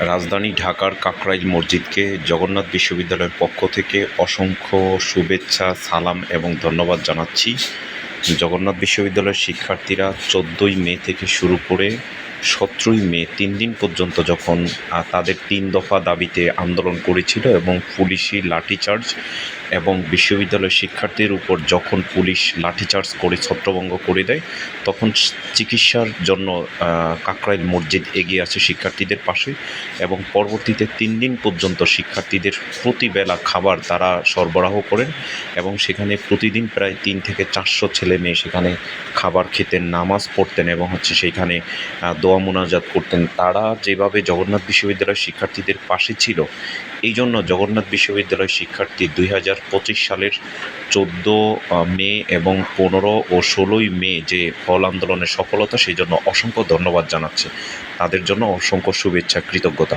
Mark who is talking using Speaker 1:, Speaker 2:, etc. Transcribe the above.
Speaker 1: রাজধানী ঢাকার কাকরাইল মসজিদকে জগন্নাথ বিশ্ববিদ্যালয়ের পক্ষ থেকে অসংখ্য শুভেচ্ছা, সালাম এবং ধন্যবাদ জানাচ্ছি। জগন্নাথ বিশ্ববিদ্যালয়ের শিক্ষার্থীরা চোদ্দোই মে থেকে শুরু করে সতেরোই মে, তিন দিন পর্যন্ত যখন তাদের তিন দফা দাবিতে আন্দোলন করেছিল এবং পুলিশি লাঠিচার্জ এবং বিশ্ববিদ্যালয়ের শিক্ষার্থীর উপর যখন পুলিশ লাঠিচার্জ করে ছত্রভঙ্গ করে দেয়, তখন চিকিৎসার জন্য কাকরাইল মসজিদ এগিয়ে আছে শিক্ষার্থীদের পাশে এবং পরবর্তীতে তিন দিন পর্যন্ত শিক্ষার্থীদের প্রতিবেলা খাবার তারা সরবরাহ করেন এবং সেখানে প্রতিদিন প্রায় তিন থেকে চারশো ছেলে মেয়ে সেখানে খাবার খেতেন, নামাজ পড়তেন এবং হচ্ছে সেইখানে দোয়া মোনাজাত করতেন। তারা যেভাবে জগন্নাথ বিশ্ববিদ্যালয়ের শিক্ষার্থীদের পাশে ছিল এই জন্য জগন্নাথ বিশ্ববিদ্যালয়ের শিক্ষার্থী দুই হাজার পঁচিশ সালের চোদ্দ মে এবং পনেরো ও ষোলোই মে যে ফল আন্দোলনের সফলতা সেই জন্য অসংখ্য ধন্যবাদ জানাচ্ছে। তাদের জন্য অসংখ্য শুভেচ্ছা, কৃতজ্ঞতা।